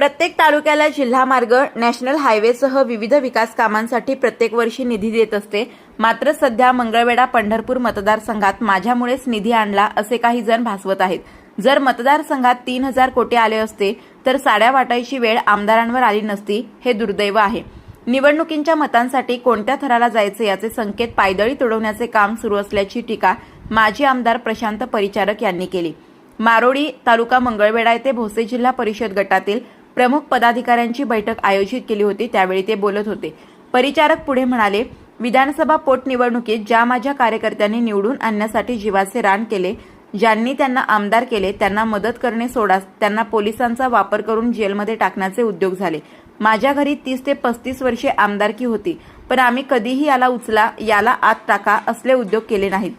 प्रत्येक तालुक्याला जिल्हा मार्ग नॅशनल हायवेसह विविध विकास कामांसाठी प्रत्येक वर्षी निधी देत असते. मात्र सध्या मंगळवेढा पंढरपूर मतदारसंघात माझ्यामुळेच निधी आणला असे काही जण भासवत आहेत. जर मतदारसंघात तीन हजार कोटी आले असते तर साड्या वाटायची वेळ आमदारांवर आली नसती हे दुर्दैव आहे. निवडणुकींच्या मतांसाठी कोणत्या थराला जायचे याचे संकेत पायदळी तुडवण्याचे काम सुरू असल्याची टीका माजी आमदार प्रशांत परिचारक यांनी केली. मारोडी तालुका मंगळवेढा येथे भोसे जिल्हा परिषद गटातील प्रमुख पदाधिकाऱ्यांची बैठक आयोजित केली होती त्यावेळी ते बोलत होते. परिचारक पुढे म्हणाले विधानसभा पोटनिवडणुकीत ज्या माझ्या कार्यकर्त्यांनी निवडून आणण्यासाठी जीवाचे रान केले ज्यांनी त्यांना आमदार केले त्यांना मदत करणे सोडा त्यांना पोलिसांचा वापर करून जेलमध्ये टाकण्याचे उद्योग झाले. माझ्या घरी तीस ते पस्तीस वर्षे आमदारकी होती पण आम्ही कधीही याला उचला याला आत टाका असले उद्योग केले नाहीत.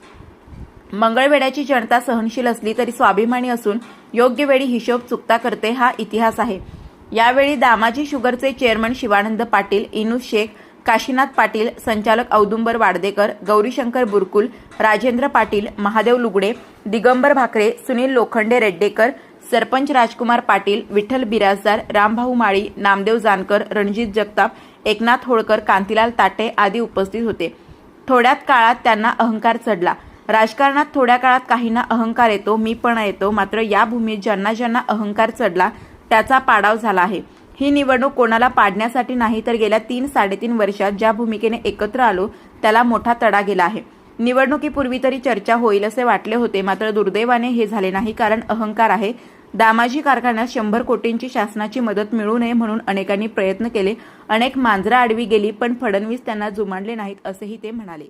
मंगळवेड्याची जनता सहनशील असली तरी स्वाभिमानी असून योग्य वेळी हिशोब चुकता करते हा इतिहास आहे. यावेळी दामाजी शुगरचे चेअरमन शिवानंद पाटील इनूस शेख काशीनाथ पाटील संचालक औदुंबर वाडदेकर गौरीशंकर बुरकुल राजेंद्र पाटील महादेव लुगडे दिगंबर भाकरे सुनील लोखंडे रेड्डेकर सरपंच राजकुमार पाटील विठ्ठल बिराजदार रामभाऊ माळी नामदेव जानकर रणजित जगताप एकनाथ होळकर कांतीलाल ताटे आदी उपस्थित होते. थोड्यात काळात त्यांना अहंकार चढला. राजकारणात थोड्या काळात काहींना अहंकार येतो मी पण येतो मात्र या भूमीत ज्यांना ज्यांना अहंकार चढला त्याचा पाडाव झाला आहे. ही निवडणूक कोणाला पाडण्यासाठी नाही तर गेल्या तीन साडेतीन वर्षात ज्या भूमिकेने एकत्र आलो त्याला मोठा तडा गेला आहे. निवडणुकीपूर्वी तरी चर्चा होईल असे वाटले होते मात्र दुर्दैवाने हे झाले नाही कारण अहंकार आहे. दामाजी कारखान्यात शंभर कोटींची शासनाची मदत मिळू नये म्हणून अनेकांनी प्रयत्न केले. अनेक मांजरा आडवी गेली पण फडणवीस त्यांना जुमानले नाहीत असेही ते म्हणाले.